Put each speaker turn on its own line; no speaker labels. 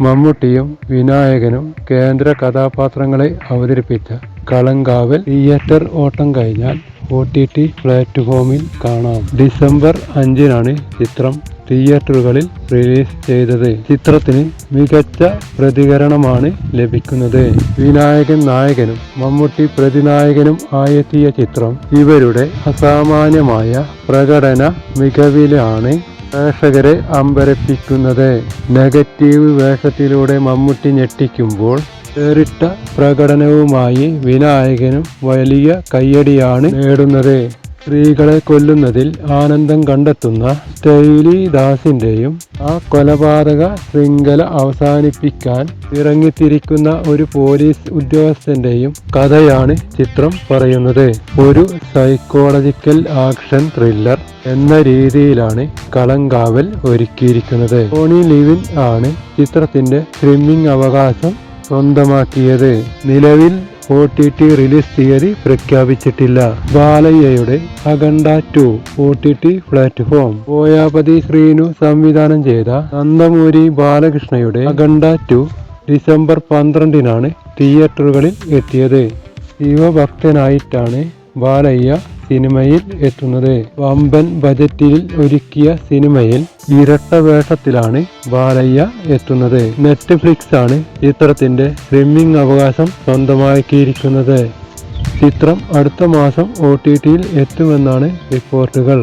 മമ്മൂട്ടിയും വിനായകനും കേന്ദ്ര കഥാപാത്രങ്ങളെ അവതരിപ്പിച്ച കളങ്കാവൽ തിയേറ്റർ ഓട്ടം കഴിഞ്ഞാൽ ഒ ടി ടി പ്ലാറ്റ്ഫോമിൽ കാണാം. ഡിസംബർ അഞ്ചിനാണ് ചിത്രം തിയേറ്ററുകളിൽ റിലീസ് ചെയ്തത്. ചിത്രത്തിന് മികച്ച പ്രതികരണമാണ് ലഭിക്കുന്നത്. വിനായകൻ നായകനും മമ്മൂട്ടി പ്രതിനായകനും ആയെത്തിയ ചിത്രം ഇവരുടെ അസാമാന്യമായ പ്രകടന മികവിലാണ് പ്രേക്ഷകരെ അമ്പരപ്പിക്കുന്നത്. നെഗറ്റീവ് വേഷത്തിലൂടെ മമ്മൂട്ടി ഞെട്ടിക്കുമ്പോൾ ഏറിട്ട പ്രകടനവുമായി വിനായകനും വലിയ കയ്യടിയാണ് നേടുന്നത്. സ്ത്രീകളെ കൊല്ലുന്നതിൽ ആനന്ദം കണ്ടെത്തുന്ന സ്റ്റൈലി ദാസിന്റെയും ആ കൊലപാതക ശൃംഖല അവസാനിപ്പിക്കാൻ ഇറങ്ങിത്തിരിക്കുന്ന ഒരു പോലീസ് ഉദ്യോഗസ്ഥന്റെയും കഥയാണ് ചിത്രം പറയുന്നത്. ഒരു സൈക്കോളജിക്കൽ ആക്ഷൻ ത്രില്ലർ എന്ന രീതിയിലാണ് കളങ്കാവൽ ഒരുക്കിയിരിക്കുന്നത്. ടോണി ലിവിൻ ആണ് ചിത്രത്തിന്റെ സ്ട്രീമിംഗ് അവകാശം സ്വന്തമാക്കിയത്. നിലവിൽ ഒ ടി ടി റിലീസ് തീയതി പ്രഖ്യാപിച്ചിട്ടില്ല. ബാലയ്യയുടെ Akhanda two O T T platform. Boyapati Srinu സംവിധാനം ചെയ്ത നന്ദമൂരി ബാലകൃഷ്ണയുടെ അഖണ്ഡ ടു ഡിസംബർ പന്ത്രണ്ടിനാണ് തിയേറ്ററുകളിൽ എത്തിയത്. ശിവഭക്തനായിട്ടാണ് ബാലയ്യ സിനിമയിൽ എത്തുന്നത്. വമ്പൻ ബജറ്റിൽ ഒരുക്കിയ സിനിമയിൽ ഇരട്ട വേഷത്തിലാണ് ബാലയ്യ എത്തുന്നത്. നെറ്റ്ഫ്ലിക്സ് ആണ് ചിത്രത്തിന്റെ സ്ട്രീമിംഗ് അവകാശം സ്വന്തമാക്കിയിരിക്കുന്നത്. ചിത്രം അടുത്ത മാസം ഒ ടി ടിയിൽ എത്തുമെന്നാണ് റിപ്പോർട്ടുകൾ.